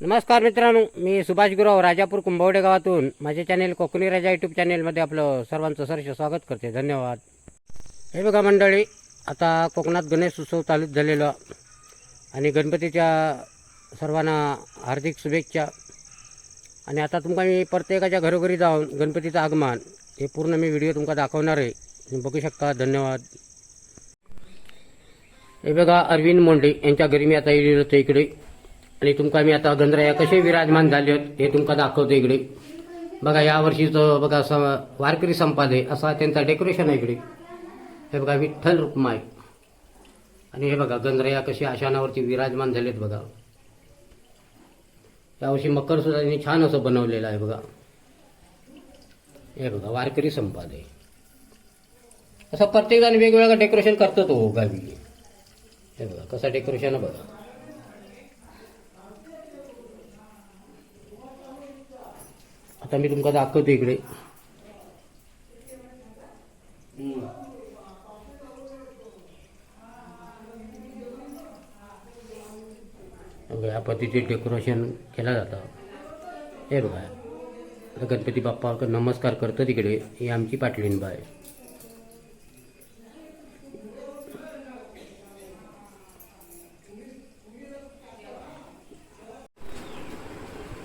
नमस्कार मित्रांनो मी सुभाष गुराव राजापूर कुंभवडे गावातून माझे चॅनेल कोकणी राजा यूट्यूब चॅनेलमध्ये आपलं सर्वांचं सहर्ष स्वागत करते. धन्यवाद. हे बघा मंडळी आता कोकणात गणेश उत्सव चालूच झालेला आणि गणपतीच्या सर्वांना हार्दिक शुभेच्छा. आणि आता तुमका मी प्रत्येकाच्या घरोघरी जाऊन गणपतीचं आगमन हे पूर्ण मी व्हिडिओ तुमका दाखवणार आहे. तुम्ही बघू शकता. धन्यवाद. हे बघा अरविंद मोंडे यांच्या घरी मी आता येईल होतो इकडे. आणि तुमका मी आता गंधराया कसे विराजमान झाले आहेत हे तुमका दाखवतो इकडे. बघा या वर्षीचं बघा वारकरी संपादे असा त्यांचा डेकोरेशन आहे इकडे. हे बघा विठ्ठल रुक्माई. आणि हे बघा गंधराया कशी आशानावरती विराजमान झालेत बघा. यावर्षी मकर सुद्धा त्यांनी छान असं बनवलेलं आहे बघा. हे बघा वारकरी संपादे. असं प्रत्येकजण वेगवेगळं डेकोरेशन करतो तो गावी. हे बघा कसं डेकोरेशन आहे बघा. आता मी तुमका दाखवतो इकडे. ह्या या पद्धतीचे डेकोरेशन केलं जातं. हे बघा. गणपती बाप्पा नमस्कार करतो तिकडे ही आमची पाटलीन बाय.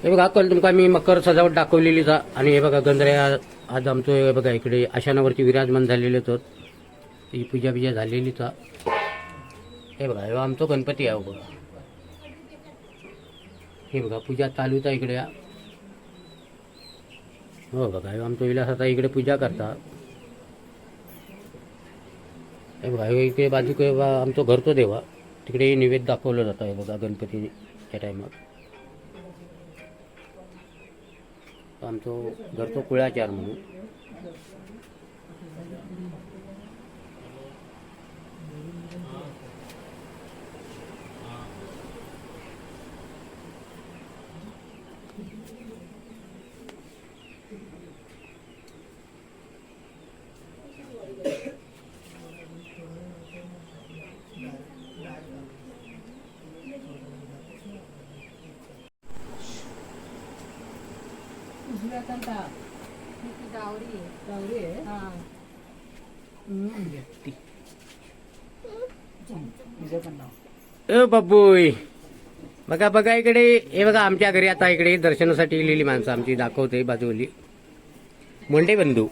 हे बघा कल तुमका मी मकर सजावट दाखवलेलीच हा. आणि हे बघा गंधऱ्या आज आमचं हे बघा इकडे आशानावरती विराजमान झालेले तर. ही पूजा बिजा झालेलीच हा. हे बघा हे आमचं गणपती आहे हो बघा. हे बघा पूजा चालूच आहे इकडे हो बघा हे आमचं विलास आता इकडे पूजा करता. हे बघा हे इकडे बाजूक बा आमचं घरचं देवा. तिकडे निवेद दाखवलं जातं हे बघा गणपतीच्या टायमात आमचं घरचं कुळाचार म्हणून. गावरी. गावरी आहे ए बाबूय बघा बघा इकडे. हे बघा आमच्या घरी आता इकडे दर्शनासाठी लिहिली माणसं आमची दाखवते बाजूली मोंडे बंधू.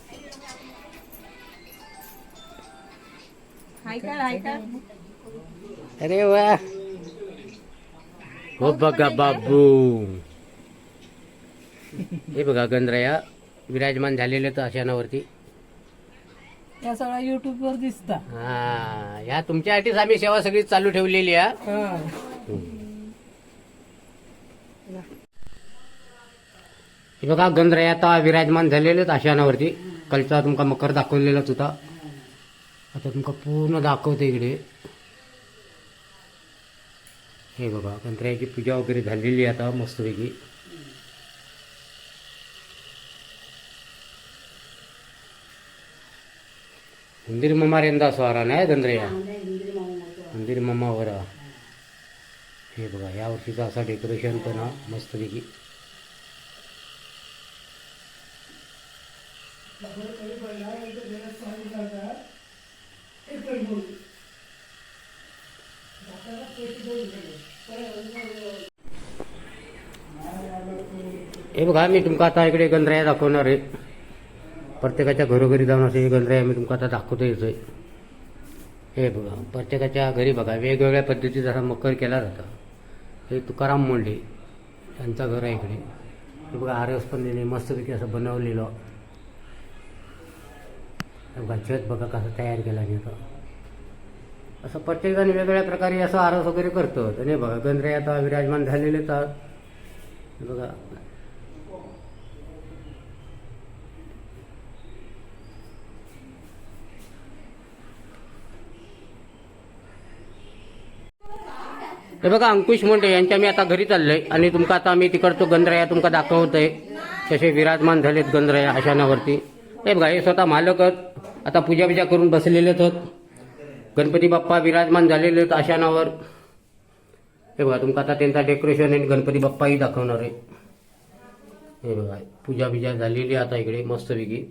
अरे वा. हो बघा बाबू हे बघा गंधराया विराजमान झालेले तर आशानावरती या सगळ्या युट्यूब वर दिसता. हा या तुमच्यासाठीच आम्ही सेवा सगळी चालू ठेवलेली आहे. हे. बघा गंधराया आता विराजमान झालेलेच आशानावरती कलचा तुमका मकर दाखवलेलाच होता. आता तुमका पूर्ण दाखवते इकडे. हे बघा गंधरायाची पूजा वगैरे झालेली आता मस्तपैकी. मंदिर ममार यंदा स्वारा नाही गंधराया मंदिर ममावर हे बघा या वर्षीचा असा डेकोरेशन पण मस्तपैकी हे बघा मी तुमका आता इकडे गंधराया दाखवणार आहे प्रत्येकाच्या घरोघरी जाऊन असे गणराय मी तुमका आता दाखवतो येतोय हे बघा प्रत्येकाच्या घरी बघा वेगवेगळ्या पद्धतीचा असा मकर केला जातो. हे तुकाराम मोंडे यांचं घर आहे इकडे. हे बघा आरस पण दिले मस्तपैकी असं बनवलेलं. बघा छत बघा कसं तयार केला नाही आता. असं प्रत्येकाने वेगवेगळ्या प्रकारे असं आरस वगैरे करतो आणि बघा गणराय आता विराजमान झालेले तर बघा हे बघा अंकुश मुंडे यांच्या मी आता घरी चाललोय आणि तुमका आता मी तिकडचं गंधराया तुमका दाखवतोय. कसे विराजमान झालेत गंधराया आशानावरती. हे बघा हे स्वतः मालकच आता पूजा बिजा करून बसलेलेच आहेत. गणपती बाप्पा विराजमान झालेले आहेत आशानावर. हे बघा तुमका आता त्यांचा डेकोरेशन आणि गणपती बाप्पाही दाखवणार आहे. हे बघा पूजा बिजा झालेली आहे आता इकडे मस्तपैकी.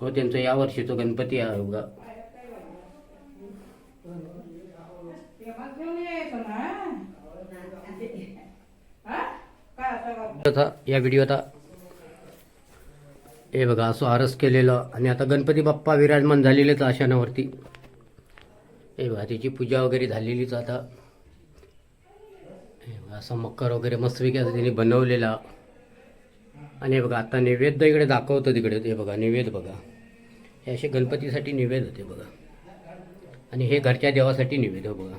हो त्यांचं या वर्षीचं गणपती आहे बघा. होता या व्हिडिओचा हे बघा असं आरस केलेलं. आणि आता गणपती बाप्पा विराजमान झालेलेच आशानावरती. हे बघा त्याची पूजा वगैरे झालेलीच आता. हे बघा असं मकर वगैरे मस्तपैकी असं त्यांनी बनवलेला. आणि हे बघा आता नैवेद्य इकडे दाखवतं तिकडे. हे बघा नैवेद्य बघा. हे असे गणपतीसाठी नैवेद्य होते बघा. आणि हे घरच्या देवासाठी नैवेद्य हो बघा.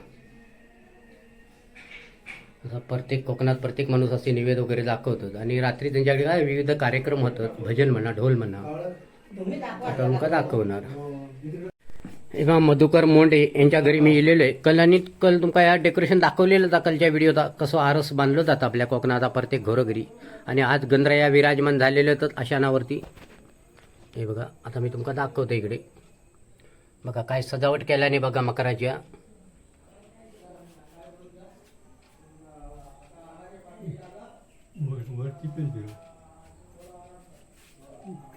प्रत्येक कोकणात प्रत्येक माणूस असे निवेद वगैरे दाखवतात आणि रात्री त्यांच्याकडे काय विविध कार्यक्रम होतात. भजन म्हणा ढोल म्हणा. आता तुमका दाखवणार. एव्हा मधुकर मोंडे यांच्या घरी मी इलेलो आहे. कल आणि कल तुमका या डेकोरेशन दाखवलेलं होता कलच्या व्हिडिओचा कसं आरस बांधलं जातं आपल्या कोकणात प्रत्येक घरोघरी. आणि आज गंधराया विराजमान झालेलं तर अशानावरती. हे बघा आता मी तुमका दाखवतो इकडे. बघा काय सजावट केल्याने बघा मकराच्या वर वरती पण देऊ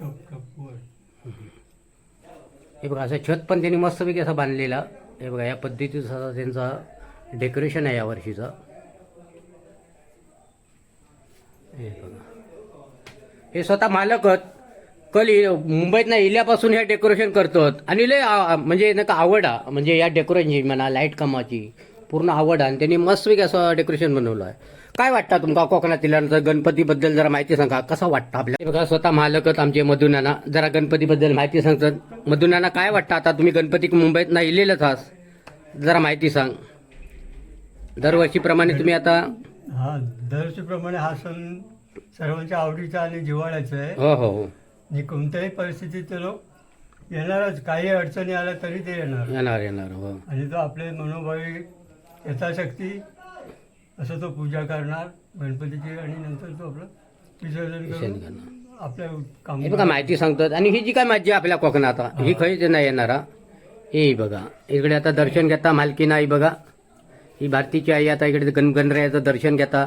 कप कप वर. हे बघा असं छत पण त्यांनी मस्तपैकी असं बांधलेला. हे बघा या पद्धतीचं असा त्यांचा डेकोरेशन आहे या वर्षीचं. हे बघा. हे स्वतः मालकच कल मुंबईत ना इल्यापासून हे डेकोरेशन करतात आणि लय म्हणजे नका आवड म्हणजे या डेकोरेशनची म्हणा लाइट कामाची पूर्ण आवड आणि त्यांनी मस्तपैकी असं डेकोरेशन बनवलं आहे. काय वाटतं तुमका कोकणातील गणपतीबद्दल जरा माहिती सांगा? कसं वाटतं आपल्या हे बघा स्वतः मालकच आमचे मधुनाना जरा गणपतीबद्दल माहिती सांगतात. मधुनाना काय वाटतं आता तुम्ही गणपती मुंबईत ना इलेलंच आहात? जरा माहिती सांग. दरवर्षीप्रमाणे तुम्ही आता हा दरवर्षीप्रमाणे हा सण सर्वांच्या आवडीचा आणि जिव्हाळ्याचा आहे. हो हो हो. आणि कोणत्याही परिस्थितीत लोक येणारच. काही अडचणी आल्या तरी ते येणार. येणार येणार हो. आणि तो आपले मनोभावी यथाशक्ती असं तो पूजा करणार गणपतीची आणि नंतर तो आपलं विसर्जन करून. आपल्या काम हे बघा माहिती सांगतात. आणि ही जी काय मज्जा आहे आपल्या कोकणात आता, ही खरीच नाही येणार हा. बघा इकडे आता दर्शन घेता मालकीन आई बघा. ही भारतीची आई आता इकडे गण गणरायाचं दर्शन घेता.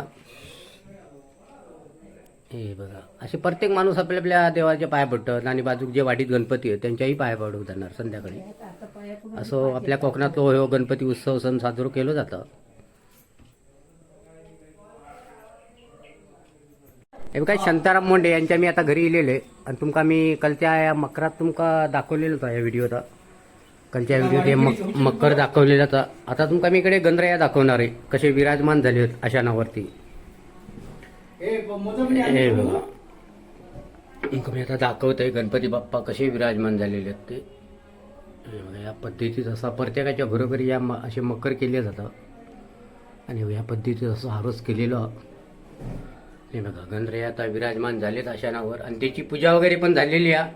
हे बघा असे प्रत्येक माणूस आपल्या आपल्या देवाच्या पाया पडतात आणि बाजूक जे वाडीत गणपती आहेत त्यांच्याही पाया पडू जाणार संध्याकाळी. असं आपल्या कोकणात हो गणपती उत्सव सण साजरा केलं जातं. हे काय शांताराम मोंडे यांच्या मी आता घरी इलेले आणि तुमका मी कालच्या या मकरात तुमका दाखवलेलं होता या व्हिडिओचा कालच्या व्हिडिओ ते मक मकर दाखवलेला होता. आता तुमका मी इकडे गंधराया दाखवणार आहे. कसे विराजमान झाले आहेत अशा नावावरती. हे बघा. तुमका मी आता दाखवत आहे गणपती बाप्पा कसे विराजमान झालेले आहेत ते. या पद्धतीत असा प्रत्येकाच्या घरोघरी या म- असे मकर केले जातात. आणि या पद्धतीत असं हारस केलेलं. हे बघा गणराया आता विराजमान झालेत अशानावर आणि त्याची पूजा वगैरे पण झालेली आहे.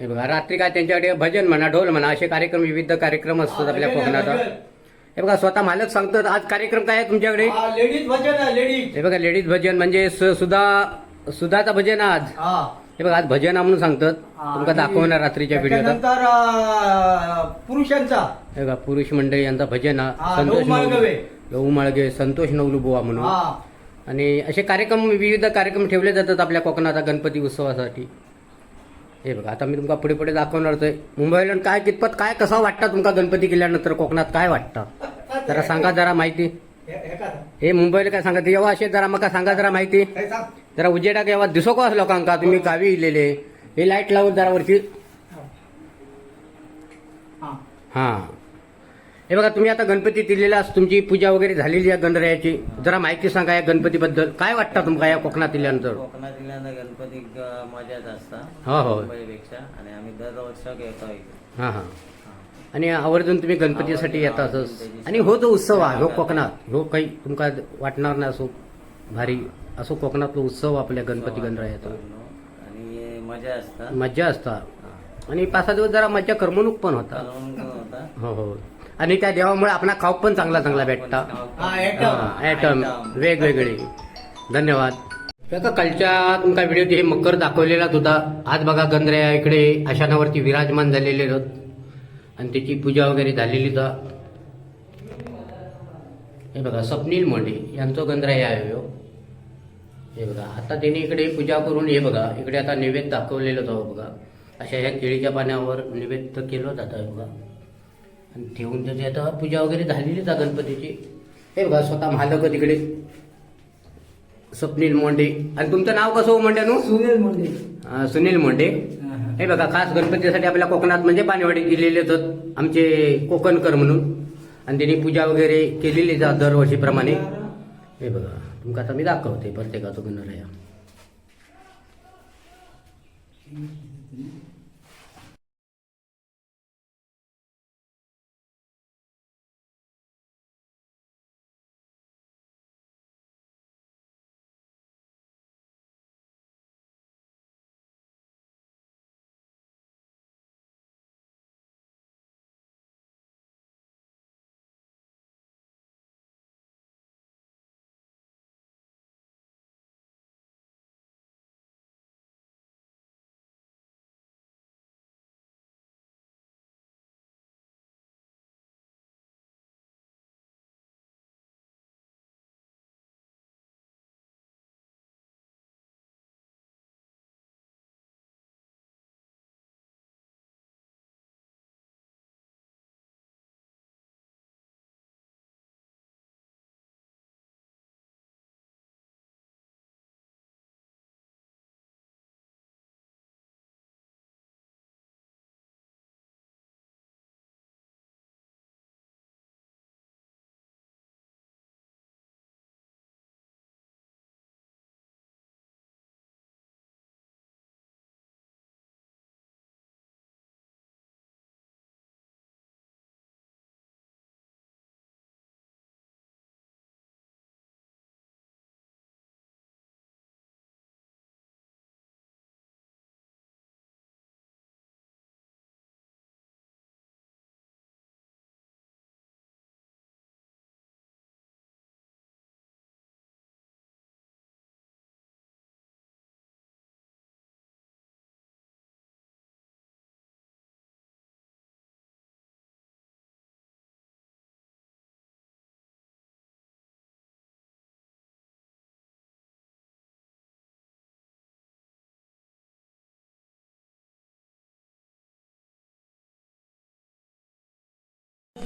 हे. बघा रात्री काय त्यांच्याकडे भजन म्हणा ढोल म्हणा असे कार्यक्रम विविध कार्यक्रम असतात आपल्या कोकणात हे बघा स्वतः मालक सांगतात आज कार्यक्रम काय आहे तुमच्याकडे? लेडीज भजन लेडीज हे बघा लेडीज भजन म्हणजे सुधा सुधाचा भजन आज. हा. हे बघा आज भजन म्हणून सांगतात. तुमका दाखवणार रात्रीच्या अं, पुरुषांचा. हे बघा पुरुष मंडळी यांचा भजन हा हा, संतोष. नवलू- माळगे संतोष नवलुबुवा म्हणून. हा. आणि असे कार्यक्रम विविध कार्यक्रम ठेवले जातात आपल्या कोकणात गणपती उत्सवासाठी. हे बघा आता मी तुमका पुढे पुढे दाखवणारच आहे. मुंबईला काय कितपत काय कसा वाटतं तुमका गणपती केल्यानंतर कोकणात? काय वाटतं? जरा सांगा जरा माहिती. हे- मुंबईला काय सांगा येवा असे जरा मका सांगा जरा माहिती. जरा उजेडाक येवा. दिसो का लोकांका तुम्ही गावी इलेले? हे लाइट लावून जरा वरची हा. हा बघा तुम्ही आता गणपती दिलेला तुमची पूजा वगैरे झालेली आहे गणरायाची. जरा माहिती सांगा या गणपतीबद्दल. काय वाटतं तुमका या कोकणात दिल्यानंतर? कोकणात जिल्ह्यात गणपती मजाच असता. हो हो. मुंबईपेक्षा. आणि आम्ही दरवर्षाक येतो इथे हा हा. आणि आवर्जून तुम्ही गणपतीसाठी येता असंच आणि हो तो उत्सव आहे हो कोकणात. हो काही तुमका वाटणार नाही असो भारी असो कोकणातला उत्सव आपल्या गणपती गणरायाचा. आणि मजा असता. मज्जा असता. आणि पाच सहा दिवस जरा मज्जा करमणूक पण होता. करमणूक होता. हो हो. आणि त्या देवामुळे आपला खाऊ पण चांगला चांगला भेटता. हा. ऍटम वेगवेगळे. धन्यवाद. कालच्या तुमका व्हिडिओ हे मकर दाखवलेलाच होता. आज बघा गंधऱ्या इकडे अशानावरती विराजमान झालेले आहेत. आणि त्याची पूजा वगैरे झालेली होता हे बघा स्वप्नील मोंडे यांचं गंधराय आहे हो. हे बघा आता त्यांनी इकडे पूजा करून हे बघा इकडे आता नैवेद्य दाखवलेलं होतं बघा. अशा ह्या केळीच्या पाण्यावर नैवेद्य केलं जातं बघा. आणि ठेवून त्याची आता पूजा वगैरे झालेलीच आहे गणपतीची. हे बघा स्वतः मालक तिकडे. स्वप्नील मोंडे. आणि तुमचं नाव कसं हो मोंड्यानो? सुनील मुंडे. अं, सुनील मोंडे. हे बघा खास गणपतीसाठी आपल्या कोकणात म्हणजे पाणीवाडी दिलेले होतं आमचे कोकणकर म्हणून. आणि त्यांनी पूजा वगैरे केलेली जा दरवर्षीप्रमाणे. हे बघा तुमका आता मी दाखवते प्रत्येकाचं गणराया.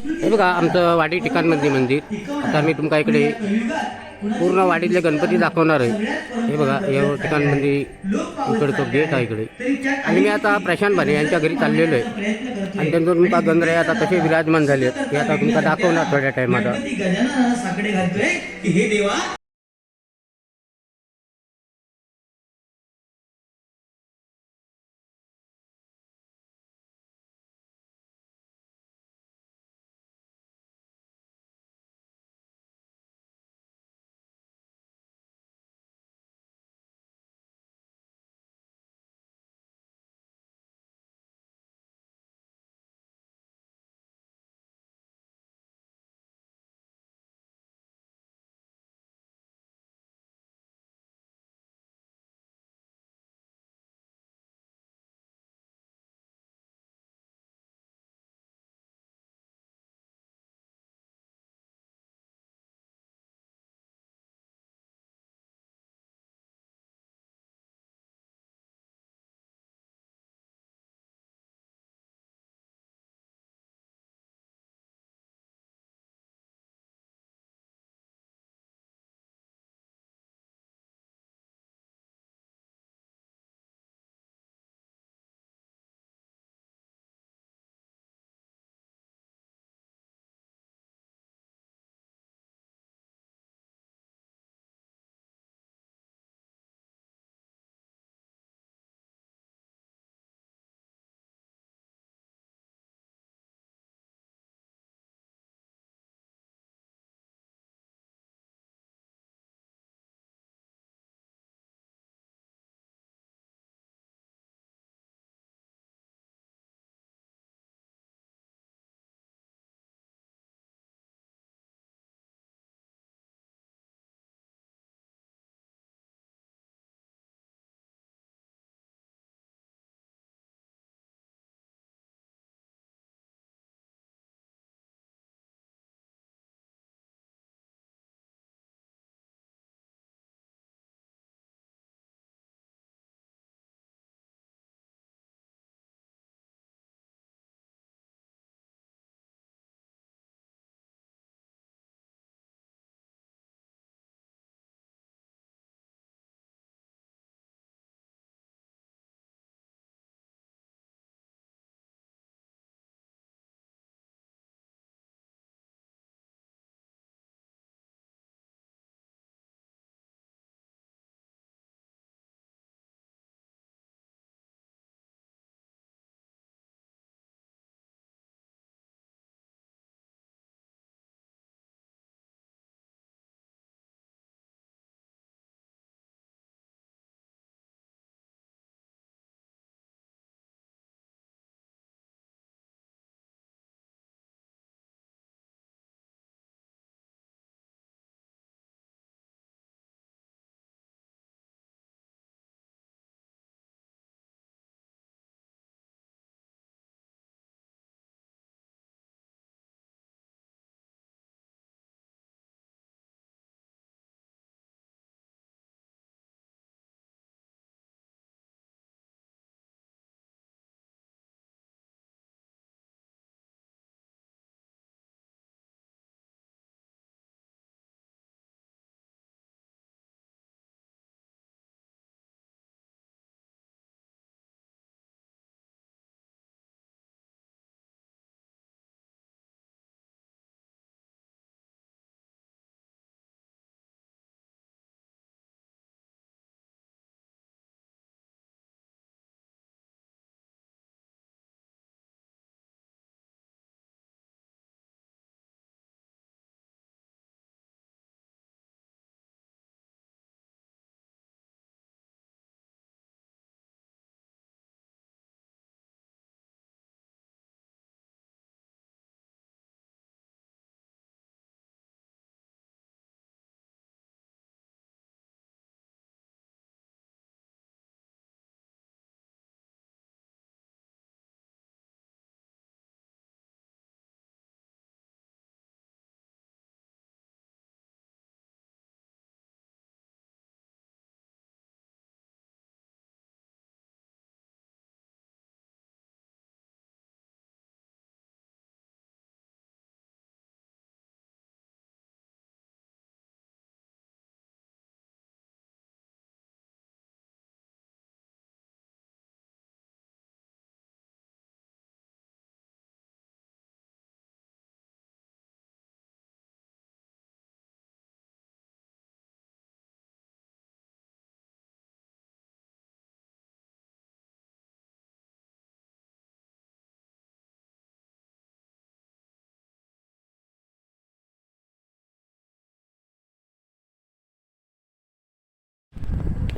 हे बघा आमचं वाडी ठिकाणमध्ये मंदिर. आता मी तुमका इकडे पूर्ण वाडीतले गणपती दाखवणार आहे. हे बघा या ठिकाणमध्ये इकडचं गेट आहे इकडे. आणि मी आता प्रशांत भाने यांच्या घरी चाललेलो आहे. आणि त्यांचं तुमका गंधरे आता कसे विराजमान झाले हे आता तुमका दाखवणार थोड्या टायमात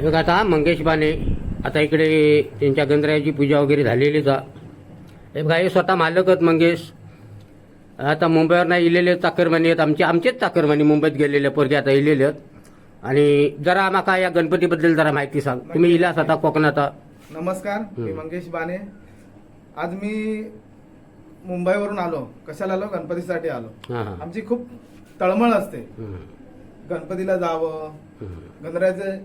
बघा आता मंगेश बाने आता इकडे त्यांच्या गंधरायाची पूजा वगैरे झालेलीच हे बघा हे स्वतः मालकच मंगेश. आता मुंबईवर नाही इलेले चाकरमानी आहेत. आमचे आमचेच चाकरमानी मुंबईत गेलेले पोरगे आता इलेले आहेत. आणि जरा माका या गणपतीबद्दल जरा माहिती सांग. तुम्ही इलास आता कोकणात नमस्कार मी मंगेश बाने. आज मी मुंबईवरून आलो. कशाला आलो? गणपतीसाठी आलो. आमची खूप तळमळ असते. गणपतीला जावं. गणरायाचे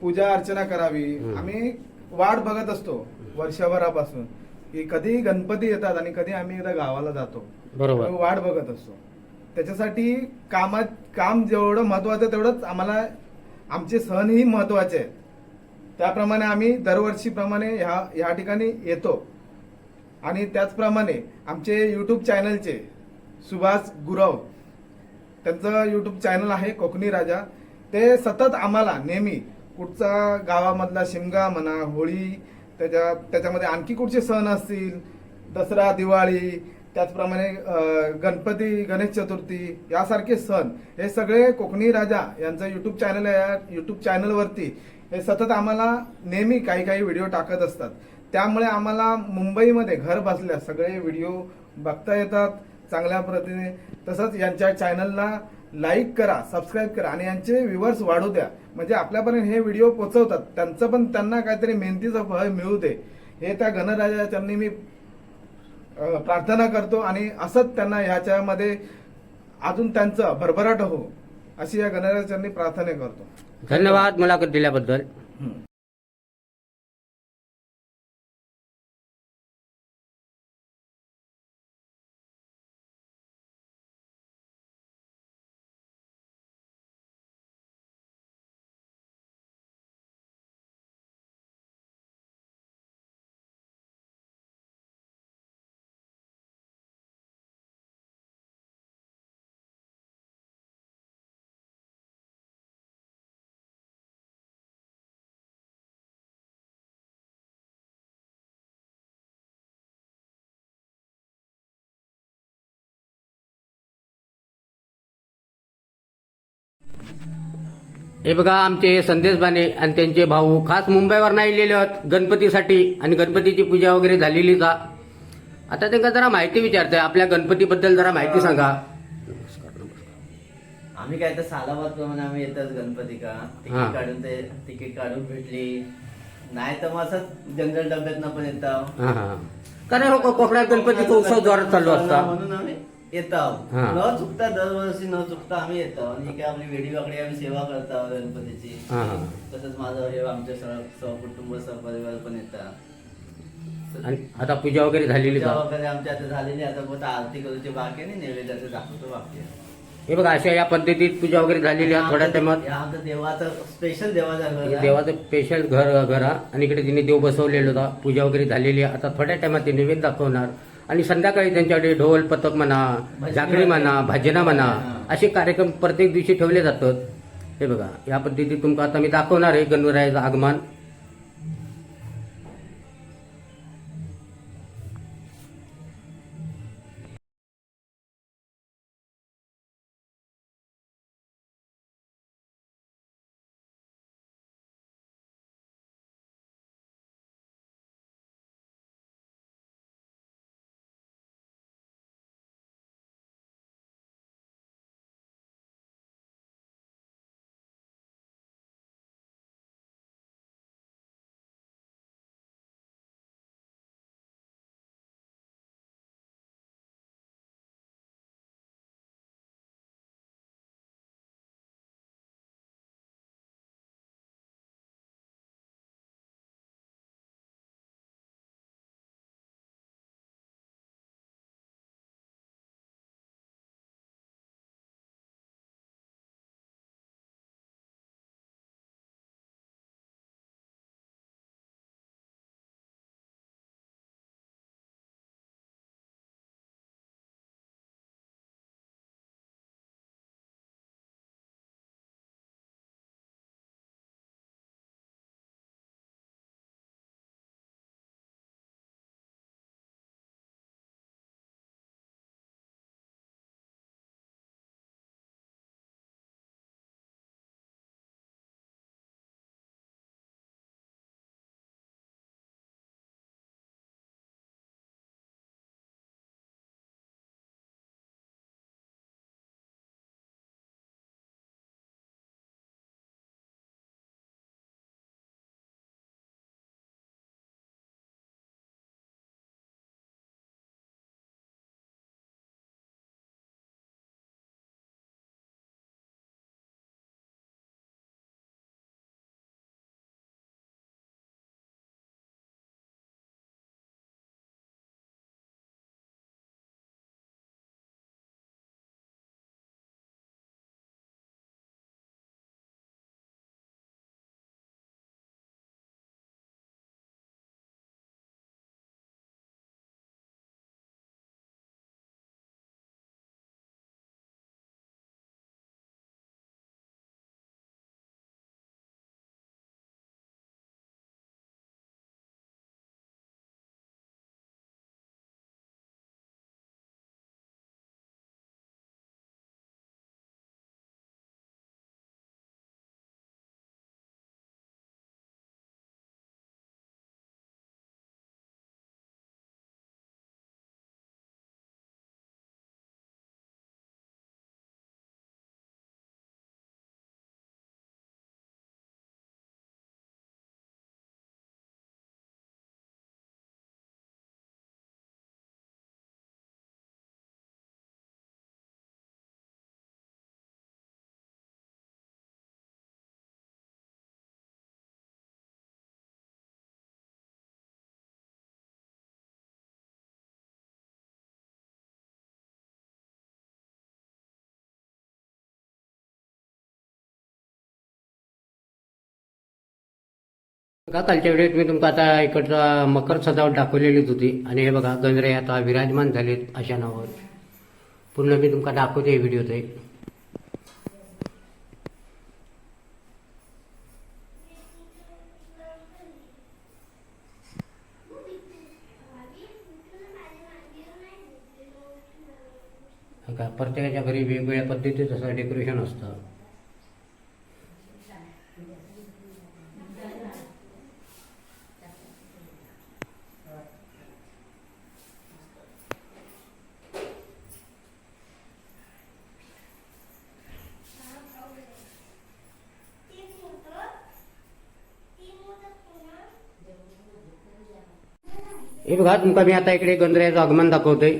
पूजा अर्चना करावी. आम्ही वाट बघत असतो वर्षभरापासून की कधी गणपती येतात आणि कधी आम्ही एकदा गावाला जातो. बरोबर. वाट बघत असतो. त्याच्यासाठी कामात काम जेवढं महत्वाचं तेवढंच आम्हाला आमचे सणही महत्त्वाचे आहेत. त्याप्रमाणे आम्ही दरवर्षीप्रमाणे ह्या ह्या ठिकाणी येतो. आणि त्याचप्रमाणे आमचे यूट्यूब चॅनलचे सुभाष गुरव त्यांचं यूट्यूब चॅनल आहे कोकणी राजा. ते सतत आम्हाला नेहमी कुठचा गावामधला शिमगा म्हणा होळी त्याच्या त्याच्यामध्ये आणखी कुठचे सण असतील? दसरा दिवाळी त्याचप्रमाणे गणपती गणेश चतुर्थी यासारखे सण हे सगळे कोकणी राजा यांचं युट्यूब चॅनल आहे. या युट्यूब चॅनलवरती हे सतत आम्हाला नेहमी काही काही व्हिडिओ टाकत असतात. त्यामुळे आम्हाला मुंबईमध्ये घर बसल्या सगळे व्हिडिओ बघता येतात चांगल्या प्रतीने. तसंच यांच्या चॅनलला लाईक करा सबस्क्राईब करा आणि यांचे व्ह्युअर्स वाढू द्या. म्हणजे आपल्यापर्यंत हे व्हिडिओ पोहोचवतात त्यांचं पण त्यांना काहीतरी मेहनतीचं फळ मिळू दे हे त्या गणराजा त्यांनी मी प्रार्थना करतो आणि असंच त्यांना ह्याच्यामध्ये अजून त्यांचं भरभराट हो अशी या गणराजांनी प्रार्थना करतो. धन्यवाद मुलाखत दिल्याबद्दल. हे बघा आमचे संदेश बाने आणि त्यांचे भाऊ खास मुंबईवर नाही लिहिले आहेत गणपतीसाठी आणि गणपतीची पूजा वगैरे झालेलीच. आता त्यांना जरा माहिती विचारते आपल्या गणपतीबद्दल जरा माहिती सांगा. आम्ही काय तर सालाबाद प्रमाणे आम्ही येतात गणपती का. तिकीट काढून ते तिकीट काढून भेटली. नाही तर मग असंच जनरल डब्यात पण येतात कारण कोकणात गणपतीचा उत्सव जोरात चालू असता. म्हणून आम्ही येतो हा. न चुकता दरवर्षी न चुकता आम्ही येतो आणि काय आपली वेडी वाकडी आम्ही सेवा करतो गणपतीची हा, हा. तसंच माझं हे आमच्या सर्व सहकुटुंब सहपरिवार पण येतात आणि आता पूजा वगैरे झालेलीच पूजा. वगैरे आमच्या आता झालेली आहे. आता फक्त आरती करूची बाकी आहे आणि नैवेद्याचं दाखवतो बाकी आहे. हे बघा अशा या पद्धतीत पूजा वगैरे झालेली आहे थोड्या टाइमात हे आमचं देवाचं स्पेशल देवाचं घर आहे. देवाचं स्पेशल घर घर. आणि इकडे तिने देव बसवलेलं होता पूजा वगैरे झालेली आहे आता थोड्या टायमात ते नैवेद्य दाखवणार आणि संध्याकाळी त्यांच्याकडे ढोल पथक म्हणा जागरी म्हणा भजना म्हणा असे कार्यक्रम प्रत्येक दिवशी ठेवले जातात. हे बघा या पद्धतीत तुमका आता मी दाखवणार आहे गणरायाचं आगमन. बघा कालच्या व्हिडिओत मी तुमका आता इकडचा मकर सजावट दाखवलेलीच होती. आणि हे बघा गंजरे आता विराजमान झालेत अशा नावावर. पूर्ण मी तुमका दाखवते व्हिडिओत आहे का प्रत्येकाच्या घरी वेगवेगळ्या पद्धतीचं असं डेकोरेशन असतं. हे बघा तुमका मी आता इकडे गणरायाचं आगमन दाखवतोय.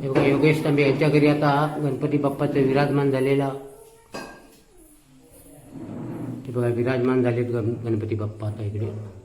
हे बघा योगेश तांबे यांच्या घरी आता गणपती बाप्पाचं विराजमान झालेला. ते बघा विराजमान झालेत गण- गणपती बाप्पा आता इकडे.